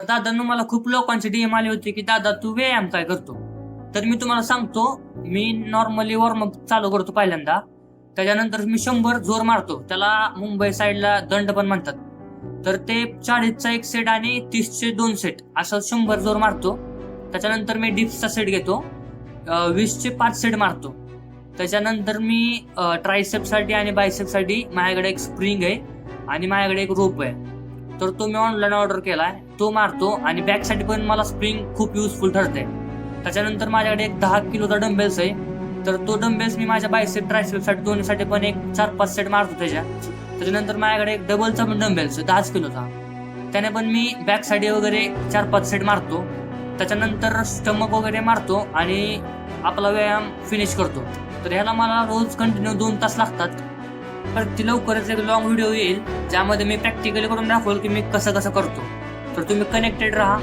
दादांना मला खूप लोकांचे डीएम आले होते की दादा तू व्यायाम काय करतो? तर मी तुम्हाला सांगतो मी नॉर्मली वॉर्मअप चालू करतो पहिल्यांदा. त्याच्यानंतर मी शंभर जोर मारतो. त्याला मुंबई साईडला दंड पण म्हणतात. तर ते चाळीसचा एक सेट आणि तीसचे दोन सेट असं शंभर जोर मारतो. त्याच्यानंतर मी डिप्सचा सेट घेतो. वीसचे पाच सेट मारतो. त्याच्यानंतर मी ट्रायसेपसाठी आणि बायसेपसाठी माझ्याकडे एक स्प्रिंग आहे आणि माझ्याकडे एक रोप आहे. तर तो मी ऑनलाईन ऑर्डर केलाय तो मारतो आणि बॅकसाठी पण मला स्प्रिंग खूप युजफुल ठरते. त्याच्यानंतर माझ्याकडे एक दहा किलोचा डंबेल्स आहे. तर तो डंबेल्स मी माझ्या बायसेप ट्रायसेपसाठी दोन्हीसाठी पण एक चार पाच सेट मारतो त्याच्या. त्याच्यानंतर माझ्याकडे एक डबलचा पण डंबेल्स आहे दहाच किलोचा. त्याने पण मी बॅकसाठी वगैरे चार पाच सेट मारतो. त्याच्यानंतर स्टमक वगैरे मारतो आणि आपला व्यायाम फिनिश करतो. तर ह्याला मला रोज कंटिन्यू दोन तास लागतात. तर ती लवकरच एक लॉंग व्हिडिओ येईल ज्यामध्ये मी प्रॅक्टिकली करून दाखवेल की मी कसं कसं करतो. तर तुम्ही कनेक्टेड राहा.